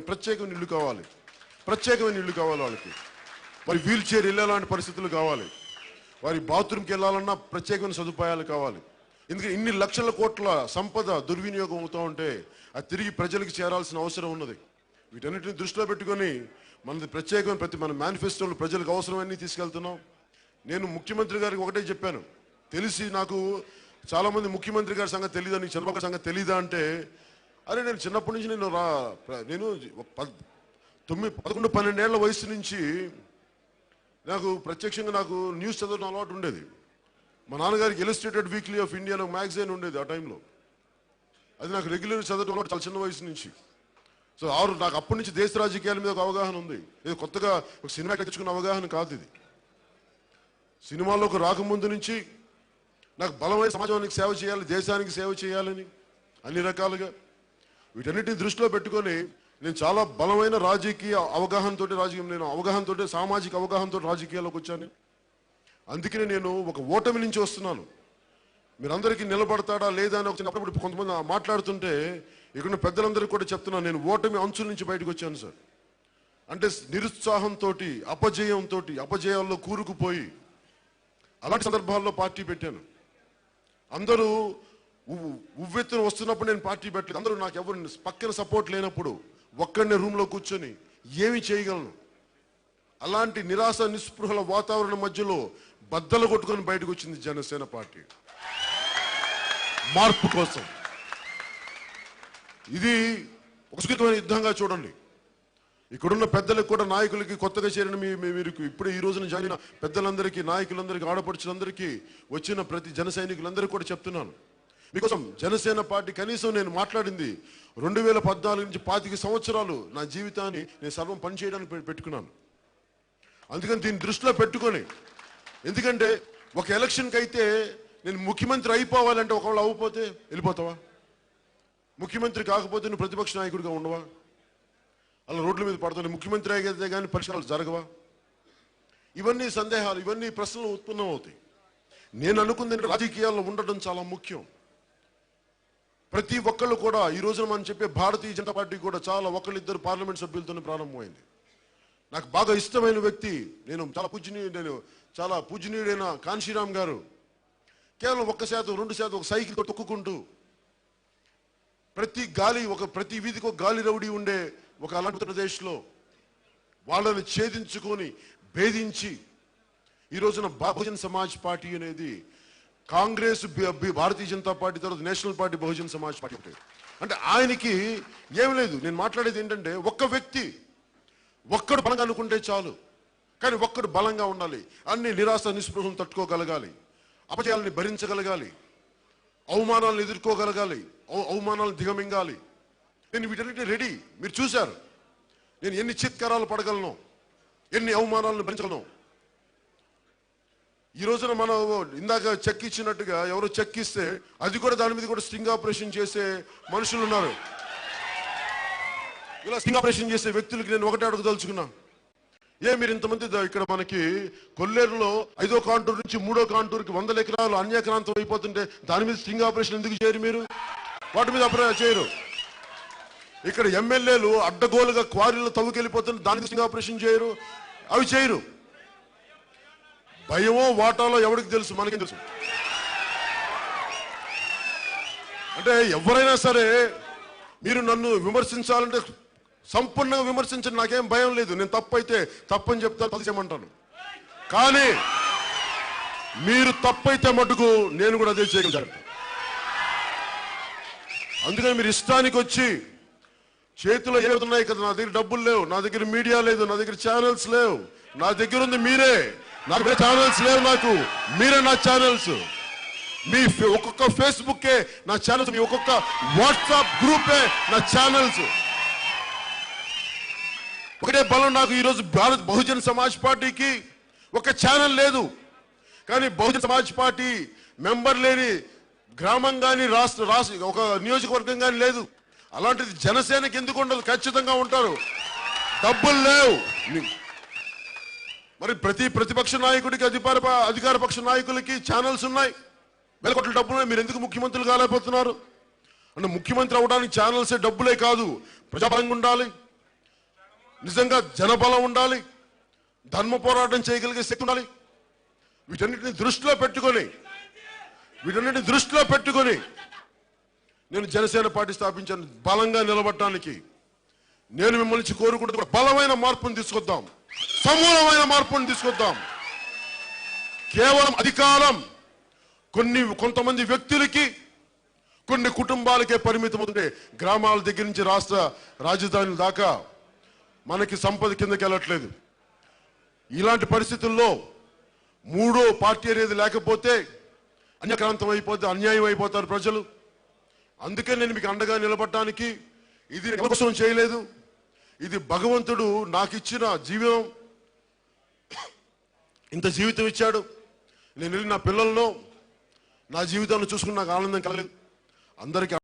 ప్రత్యేకమైన ఇల్లు కావాలి. ప్రత్యేకమైన ఇల్లు కావాలి వాళ్ళకి. మరి వీల్ చైర్ వెళ్ళాలంటి పరిస్థితులు కావాలి. వారి బాత్రూమ్కి వెళ్ళాలన్నా ప్రత్యేకమైన సదుపాయాలు కావాలి. ఎందుకంటే ఇన్ని లక్షల కోట్ల సంపద దుర్వినియోగం అవుతూ ఉంటే అది తిరిగి ప్రజలకు చేరాల్సిన అవసరం ఉన్నది. వీటన్నిటిని దృష్టిలో పెట్టుకొని మనది ప్రత్యేకమైన ప్రతి మన మేనిఫెస్టోలు ప్రజలకు అవసరమన్నీ తీసుకెళ్తున్నాం. నేను ముఖ్యమంత్రి గారికి ఒకటే చెప్పాను. తెలిసి నాకు చాలామంది ముఖ్యమంత్రి గారి సంగతి తెలియదా నీకు చంద్రబాబు సంగతి తెలీదా అంటే అరే నేను చిన్నప్పటి నుంచి నేను రా నేను తొమ్మిది పదకొండు పన్నెండేళ్ళ వయసు నుంచి నాకు ప్రత్యక్షంగా నాకు న్యూస్ చదవడం అలవాటు ఉండేది. మా నాన్నగారికి ఎలిస్ట్రేటెడ్ వీక్లీ ఆఫ్ ఇండియా అని మ్యాగజైన్ ఉండేది ఆ టైంలో. అది నాకు రెగ్యులర్ చదవడం అలవాటు చాలా చిన్న వయసు నుంచి. సో ఆరు నాకు అప్పటి నుంచి దేశ రాజకీయాల మీద ఒక అవగాహన ఉంది. ఇది కొత్తగా ఒక సినిమా తెచ్చుకున్న అవగాహన కాదు ఇది. సినిమాల్లోకి రాకముందు నుంచి నాకు బలమైన సమాజానికి సేవ చేయాలి దేశానికి సేవ చేయాలని అన్ని రకాలుగా వీటన్నిటిని దృష్టిలో పెట్టుకొని నేను చాలా బలమైన రాజకీయ అవగాహనతో రాజకీయం నేను అవగాహనతో సామాజిక అవగాహనతో రాజకీయాల్లోకి వచ్చాను. అందుకనే నేను ఒక ఓటమి నుంచి వస్తున్నాను. మీరందరికీ నిలబడతాడా లేదా అని వచ్చినప్పుడు కొంతమంది మాట్లాడుతుంటే ఇక్కడ పెద్దలందరికీ కూడా చెప్తున్నాను నేను ఓటమి అంచుల నుంచి బయటకు వచ్చాను సార్. అంటే నిరుత్సాహంతో అపజయంతో అపజయాల్లో కూరుకుపోయి అలాంటి సందర్భాల్లో పార్టీ పెట్టాను. అందరూ ఉవ్వెత్తున వస్తున్నప్పుడు నేను పార్టీ పెట్టలేదు. అందరూ నాకు ఎవరు పక్కన సపోర్ట్ లేనప్పుడు ఒక్కడనే రూమ్లో కూర్చొని ఏమి చేయగలను. అలాంటి నిరాశ నిస్పృహల వాతావరణం మధ్యలో బద్దలు కొట్టుకొని బయటకు వచ్చింది జనసేన పార్టీ. మార్పు కోసం. ఇది ఒక యుద్ధంగా చూడండి. ఇక్కడున్న పెద్దలకు కూడా నాయకులకి కొత్తగా చేరిన మీ మీరు ఇప్పుడే ఈ రోజున జరిగిన పెద్దలందరికీ నాయకులందరికీ ఆడపడుచులందరికీ వచ్చిన ప్రతి జన సైనికులందరికీ కూడా చెప్తున్నాను. మీకోసం జనసేన పార్టీ కనీసం నేను మాట్లాడింది రెండు వేల పద్నాలుగు నుంచి పాతిక సంవత్సరాలు నా జీవితాన్ని నేను సర్వం పనిచేయడానికి పె- పెట్టుకున్నాను. అందుకని దీన్ని దృష్టిలో పెట్టుకొని ఎందుకంటే ఒక ఎలక్షన్కి అయితే నేను ముఖ్యమంత్రి అయిపోవాలంటే ఒకవేళ అవ్వకపోతే వెళ్ళిపోతావా? ముఖ్యమంత్రి కాకపోతే నువ్వు ప్రతిపక్ష నాయకుడిగా ఉండవా? అలా రోడ్ల మీద పడతాను ముఖ్యమంత్రి అయితే కానీ పరిష్కారాలు జరగవా? ఇవన్నీ సందేహాలు ఇవన్నీ ప్రశ్నలు ఉత్పన్నం అవుతాయి నేను అనుకుంది రాజకీయాల్లో ఉండటం చాలా ముఖ్యం. ప్రతి ఒక్కళ్ళు కూడా ఈ రోజున మనం చెప్పే భారతీయ జనతా పార్టీ కూడా చాలా ఒకళ్ళిద్దరు పార్లమెంట్ సభ్యులతోనే ప్రారంభమైంది. నాకు బాగా ఇష్టమైన వ్యక్తి నేను చాలా పూజనీయుడు నేను చాలా పూజనీయుడైన కాన్షీరామ్ గారు. కేవలం ఒక్క శాతం రెండు శాతం ఒక సైకిల్ తొక్కుకుంటూ ప్రతి గాలి ఒక ప్రతి వీధికి ఒక గాలి రౌడీ ఉండే ఒక అలాంటి ప్రదేశ్లో వాళ్ళని ఛేదించుకొని భేదించి ఈ రోజున బహుజన్ సమాజ్ పార్టీ అనేది కాంగ్రెస్ భారతీయ జనతా పార్టీ తర్వాత national party Bahujan Samaj party ఒకటి. అంటే ఆయనకి ఏం లేదు. నేను మాట్లాడేది ఏంటంటే ఒక్క వ్యక్తి ఒక్కడు బలంగా అనుకుంటే చాలు. కానీ ఒక్కడు బలంగా ఉండాలి. అన్ని నిరాశ నిస్పృహం తట్టుకోగలగాలి. అపజయాలని భరించగలగాలి. అవమానాలను ఎదుర్కోగలగాలి. అవ- అవమానాలను దిగమింగాలి. నేను వీటన్నిటి రెడీ. మీరు చూశారు. నేను ఎన్ని చిత్కారాలు పడగలను. ఎన్ని అవమానాలను భరించగలను. ఈ రోజున మనం ఇందాక చెక్ ఇచ్చినట్టుగా ఎవరో చెక్ ఇస్తే అది కూడా దాని మీద కూడా స్టింగ్ ఆపరేషన్ చేసే మనుషులు ఉన్నారు. ఇలా స్టింగ్ ఆపరేషన్ చేసే వ్యక్తులకి నేను ఒకటే అడగదలుచుకున్నా ఏ మీరు ఇంతమంది ఇక్కడ మనకి కొల్లేరులో ఐదో కాంటూర్ నుంచి మూడో కాంటూర్కి వందల ఎకరాలు అన్యాక్రాంతం అయిపోతుంటే దాని మీద స్టింగ్ ఆపరేషన్ ఎందుకు చేయరు మీరు? వాటి మీద అప్రయ చేయరు. ఇక్కడ ఎమ్మెల్యేలు అడ్డగోలుగా క్వారీలో తవ్వుకెళ్ళిపోతుంటే దానికి స్టింగ్ ఆపరేషన్ చేయరు. అవి చేయరు. భయమో వాటాలో ఎవరికి తెలుసు? మనకి తెలుసు? అంటే ఎవరైనా సరే మీరు నన్ను విమర్శించాలంటే సంపూర్ణంగా విమర్శించండి నాకేం భయం లేదు. నేను తప్పైతే తప్పని చెప్తా చేయమంటాను. కానీ మీరు తప్పైతే మటుకు నేను కూడా అదే చేయగలుగుతాను అందుకని మీరు ఇష్టానికి వచ్చి చేతిలో ఏమున్నాయి కదా నా దగ్గర డబ్బులు లేవు నా దగ్గర మీడియా లేదు నా దగ్గర ఛానల్స్ లేవు నా దగ్గర ఉంది మీరే. నాకు ఛానల్స్ లేవు నాకు. మీరే నా ఛానల్స్ మీ ఫే- ఒక్కొక్క ఫేస్బుక్కే నా ఛానల్స్ మీ ఒక్కొక్క వాట్సాప్ గ్రూపే నా ఛానల్స్ ఒకటే బలం నాకు ఈరోజు భారత్ బహుజన్ సమాజ్ పార్టీకి ఒక ఛానల్ లేదు. కానీ బహుజన్ సమాజ్ పార్టీ మెంబర్ లేని గ్రామం కానీ రాష్ట్ర రాష్ట్ర ఒక నియోజకవర్గం కానీ లేదు. అలాంటిది జనసేనకి ఎందుకు ఉండదు? ఖచ్చితంగా ఉంటారు. డబ్బులు లేవు. మరి ప్రతి ప్రతిపక్ష నాయకుడికి అధికార అధికార పక్ష నాయకులకి ఛానల్స్ ఉన్నాయి. వేల కోట్ల డబ్బులు మీరు ఎందుకు ముఖ్యమంత్రులు కాలేకపోతున్నారు? అంటే ముఖ్యమంత్రి అవడానికి ఛానల్సే డబ్బులే కాదు. ప్రజాబలంగా ఉండాలి. నిజంగా జనబలం ఉండాలి. ధర్మ పోరాటం చేయగలిగే శక్తి ఉండాలి. వీటన్నిటిని దృష్టిలో పెట్టుకొని వీటన్నిటిని దృష్టిలో పెట్టుకొని నేను జనసేన పార్టీ స్థాపించాను. బలంగా నిలబడటానికి నేను మిమ్మల్ని నుంచి బలమైన మార్పును తీసుకొద్దాం. సమూలమైన మార్పును తీసుకొద్దాం. కేవలం అధికారం కొన్ని కొంతమంది వ్యక్తులకి కొన్ని కుటుంబాలకే పరిమితం అవుతుంటే గ్రామాల దగ్గర నుంచి రాష్ట్ర రాజధానుల దాకా మనకి సంపద కిందకి వెళ్ళట్లేదు. ఇలాంటి పరిస్థితుల్లో మూడో పార్టీ అనేది లేకపోతే అన్యక్రాంతం అయిపోతే అన్యాయం అయిపోతారు ప్రజలు. అందుకే నేను మీకు అండగా నిలబడటానికి ఇది కోసం చేయలేదు. ఇది భగవంతుడు నాకు ఇచ్చిన జీవితం. ఇంత జీవితం ఇచ్చాడు. నేను వెళ్ళి నా పిల్లలను నా జీవితాన్ని చూసుకుని నాకు ఆనందం కలగలేదు. అందరికీ